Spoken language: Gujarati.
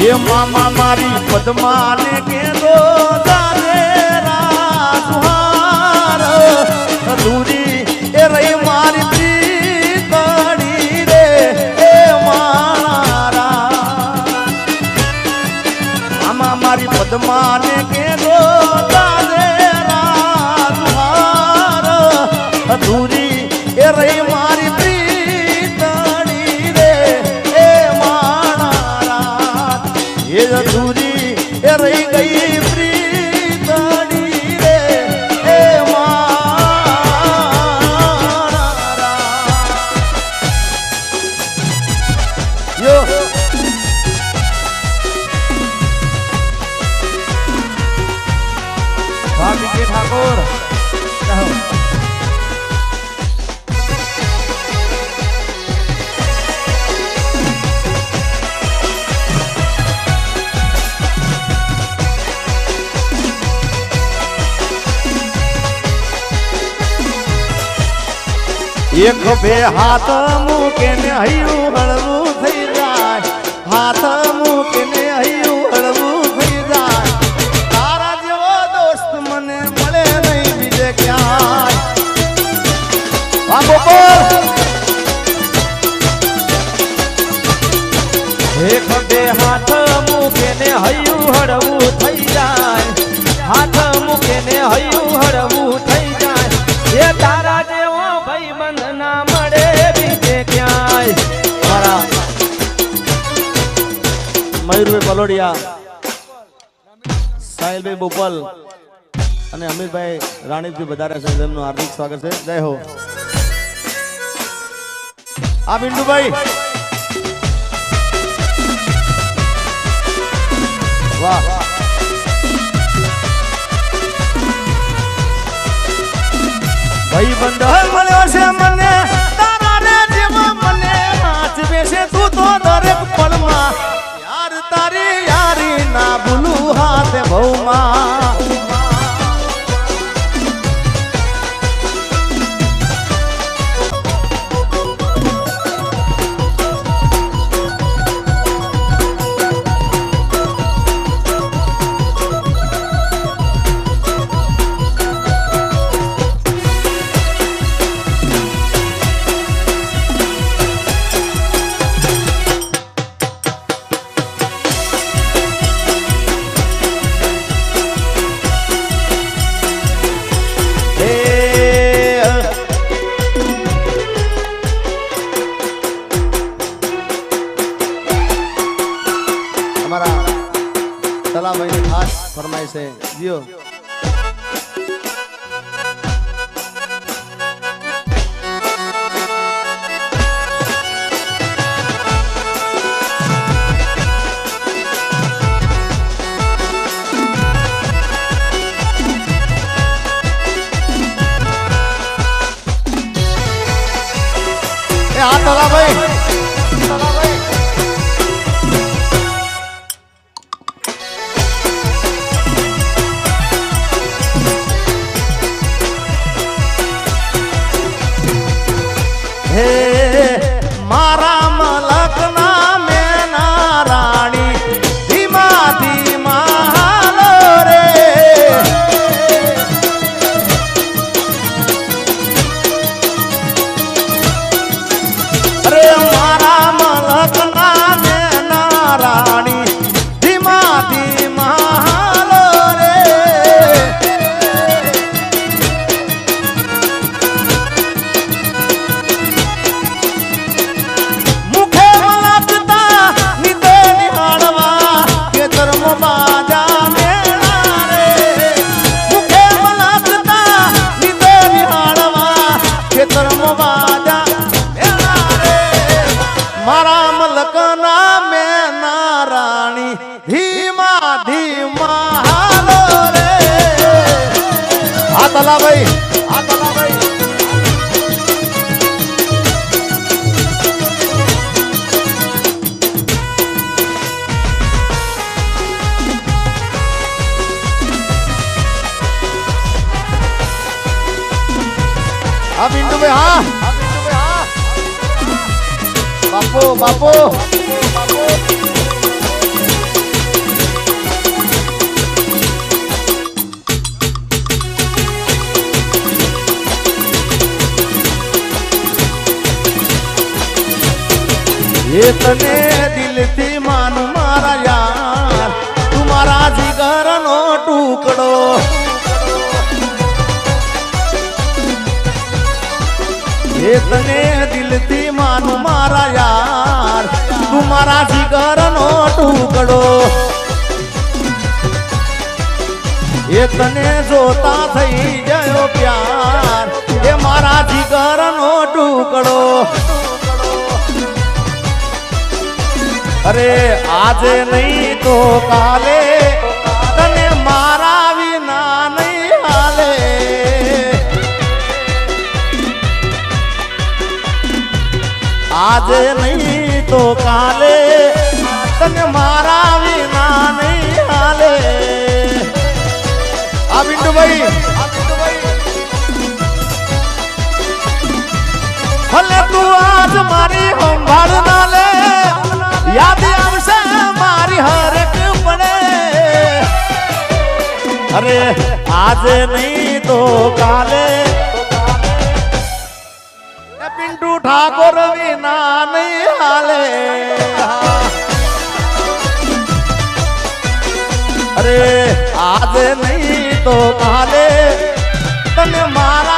એ મામા મારી પદ્માને કેદો તારે રાજુહાર, અધૂરી એ રહી મારી પ્રીતડી રે મારા મામા મારી પદ્માને જાને એ અધૂરી એ રહી ગઈ પ્રીતડી રે એ મારા યો એક બે હાથ મૂકીને હૈયું હળવું થઈ જાય. હાથ મયુરભાઈ પલોડિયા, સાહિલભાઈ બોપલ અને અમીરભાઈ રાણીપજી વધારે છે, તેમનું હાર્દિક સ્વાગત છે. જય હો. આ બિંદુભાઈ વાહ. ભાઈ બંધ મળ્યો છે મને ના હાથ ભૌમાં ફરમાય છે. જીઓ. આ તલાભાઈ મારા મલકના મેના રાણી ધીમા ધીમા હાલો રે. આ તલાભાઈ આ તલાભાઈ આ બિંદુ ભાઈ હા. બાપો બાપો. એ તને દિલથી માનું મારા યાર તું મારા જીગરનો ટુકડો. એ મારા જીગરનો ટુકડો. એ તને જોતા થઈ ગયો પ્યાર, એ મારા જીગરનો ટુકડો. અરે, આજે નહીં તો કાલે, તને મારા વિના નહીં હાલે. આજે નહીં કાલે, તને મારા વિના નહીં હાલે. આ બિંદુભાઈ ભલે તું આજ મારી સંભાળ ના લે, યાદ આવશે મારી હરેક પડે અરે, આજે નહીં તો કાલે ઠાકોર વિના નહીં હાલે. અરે આજે નહીં તો કાલે તને મારા